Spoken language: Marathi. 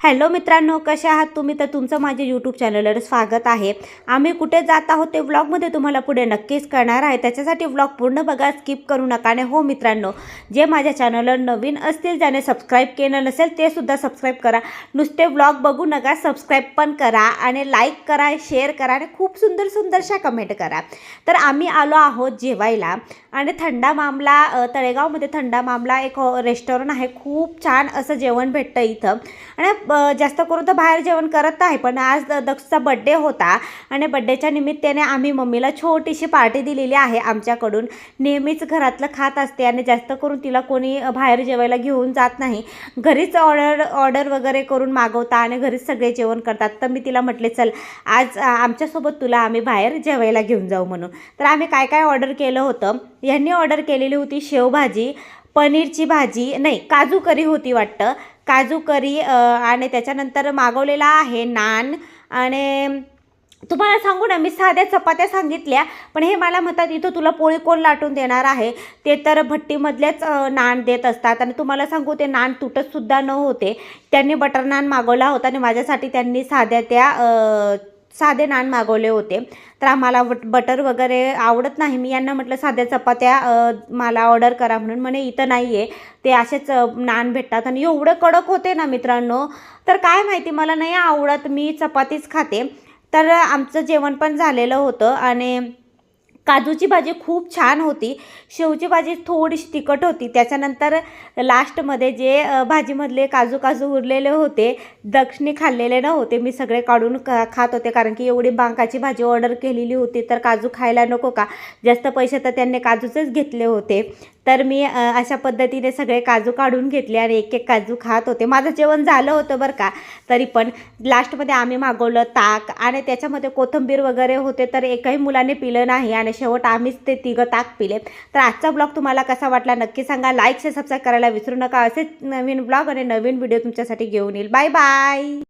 हॅलो मित्रांनो कसे आहात तुम्ही? तर तुमचं माझ्या यूट्यूब चॅनलवर स्वागत आहे. आम्ही कुठे जात आहोत ते व्लॉगमध्ये तुम्हाला पुढे नक्कीच कळणार आहे. त्याच्यासाठी व्लॉग पूर्ण बघा स्किप करू नका. आणि हो मित्रांनो जे माझ्या चॅनलवर नवीन असतील ज्याने सबस्क्राईब केलं नसेल ते सुद्धा सबस्क्राईब करा. नुसते व्लॉग बघू नका सबस्क्राईब पण करा. आणि लाईक करा शेअर करा आणि खूप सुंदर सुंदरशा कमेंट करा. तर आम्ही आलो आहोत जेवायला. आणि थंडा मामला तळेगावमध्ये थंडा मामला एक रेस्टॉरंट आहे. खूप छान असं जेवण भेटतं इथं. आणि जास्त करून तर बाहेर जेवण करत नाही पण आज द- दक्षचा बड्डे होता आणि बड्डेच्या निमित्ताने आम्ही मम्मीला छोटीशी पार्टी दिलेली आहे आमच्याकडून. नेहमीच घरातलं खात असते आणि जास्त करून तिला कोणी बाहेर जेवायला घेऊन जात नाही. घरीच ऑर्डर ऑर्डर वगैरे करून मागवता आणि घरीच सगळे जेवण करतात. तर मी तिला म्हटले चल आज आमच्यासोबत तुला आम्ही बाहेर जेवायला घेऊन जाऊ म्हणून. तर आम्ही काय काय ऑर्डर केलं होतं? यांनी ऑर्डर केलेली होती शेवभाजी पनीरची भाजी नाही काजू करी होती वाटतं. काजू करी आणि त्याच्यानंतर मागवलेला आहे नान. आणि तुम्हाला सांगू ना मी साध्या चपात्या सांगितल्या पण हे मला म्हणतात इथं तुला पोळी कोण लाटून देणार आहे? ते तर भट्टीमधलेच नान देत असतात. आणि तुम्हाला सांगू ते नान तुटतसुद्धा न होते. त्यांनी बटर नान मागवला होता आणि माझ्यासाठी त्यांनी साध्या त्या साधे नान मागवले होते. तर आम्हाला बट बटर वगैरे आवडत नाही. मी यांना म्हटलं साध्या चपात्या मला ऑर्डर करा म्हणून. म्हणे इथं नाही आहे ते असेच नान भेटतात. आणि एवढं कडक होते ना मित्रांनो. तर काय माहिती मला नाही आवडत. मी चपातीच खाते. तर आमचं जेवण पण झालेलं होतं. आणि काजूची भाजी खूप छान होती. शेवची भाजी थोडीशी तिखट होती. त्याच्यानंतर लास्टमध्ये जे भाजीमधले काजू काजू उरलेले होते दक्षिणी खाल्लेले नव्हते. मी सगळे काढून क खात होते. कारण की एवढी बांकाची भाजी ऑर्डर केलेली होती तर काजू खायला नको का? जास्त पैसे तर त्यांनी काजूचेच घेतले होते. तर मी अशा पद्धतीने सगळे काजू काढून घेतले आणि एक एक काजू खात होते. माझं जेवण झालं होतं बरं का. तरी पण लास्टमध्ये आम्ही मागवलं ताक आणि त्याच्यामध्ये कोथिंबीर वगैरे होते तर एकही मुलाने पिलं नाही आणि शेवट आम्हीच ते तिघं ताक पिले. तर आजचा ब्लॉग तुम्हाला कसा वाटला नक्की सांगा. लाईक से सबस्क्राईब करायला विसरू नका. असेच नवीन ब्लॉग आणि नवीन व्हिडिओ तुमच्यासाठी घेऊन येईल. Bye bye